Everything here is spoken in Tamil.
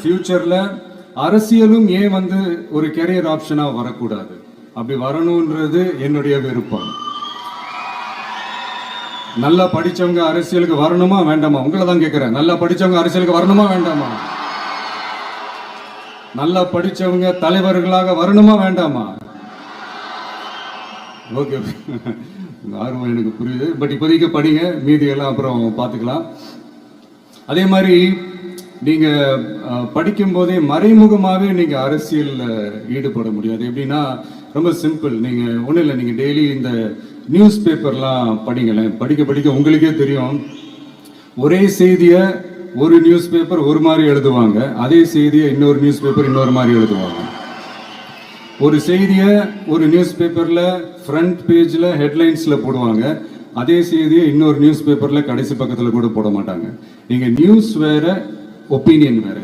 ஃபியூச்சர்ல அரசியலும் ஏன் வந்து ஒரு கெரியர் ஆப்ஷனாக வரக்கூடாது? அப்படி வரணுன்றது என்னுடைய விருப்பம். நல்லா படிச்சவங்க அரசியலுக்கு வரணுமா வேண்டாமா? உங்களை தான் கேட்குறேன் நல்லா படிச்சவங்க அரசியலுக்கு வரணுமா வேண்டாமா? நல்லா படிச்சவங்க தலைவர்களாக வரணுமா வேண்டாமா? ஓகே ஆர்வம் எனக்கு புரியுது. பட் இப்போதைக்கு படிங்க மீதி எல்லாம் அப்புறம் பார்த்துக்கலாம். அதே மாதிரி நீங்க படிக்கும்போதே படிக்கும் போதே மறைமுகமாகவே நீங்க அரசியலில் ஈடுபட முடியாது. எப்படின்னா ரொம்ப சிம்பிள் நீங்க ஒன்றும் இல்லை. நீங்க டெய்லி இந்த நியூஸ் பேப்பர்லாம் படிங்களேன். படிக்க படிக்க உங்களுக்கே தெரியும். ஒரே செய்தியை ஒரு நியூஸ் பேப்பர் ஒரு மாதிரி எழுதுவாங்க. அதே செய்தியை இன்னொரு நியூஸ் பேப்பர் இன்னொரு மாதிரி எழுதுவாங்க. ஒரு செய்தியை ஒரு நியூஸ் பேப்பரில் ஃப்ரண்ட் பேஜில் ஹெட்லைன்ஸில் போடுவாங்க. அதே செய்தியை இன்னொரு நியூஸ் பேப்பரில் கடைசி பக்கத்தில் கூட போட மாட்டாங்க. நீங்கள் நியூஸ் வேறு ஒப்பீனியன் வேற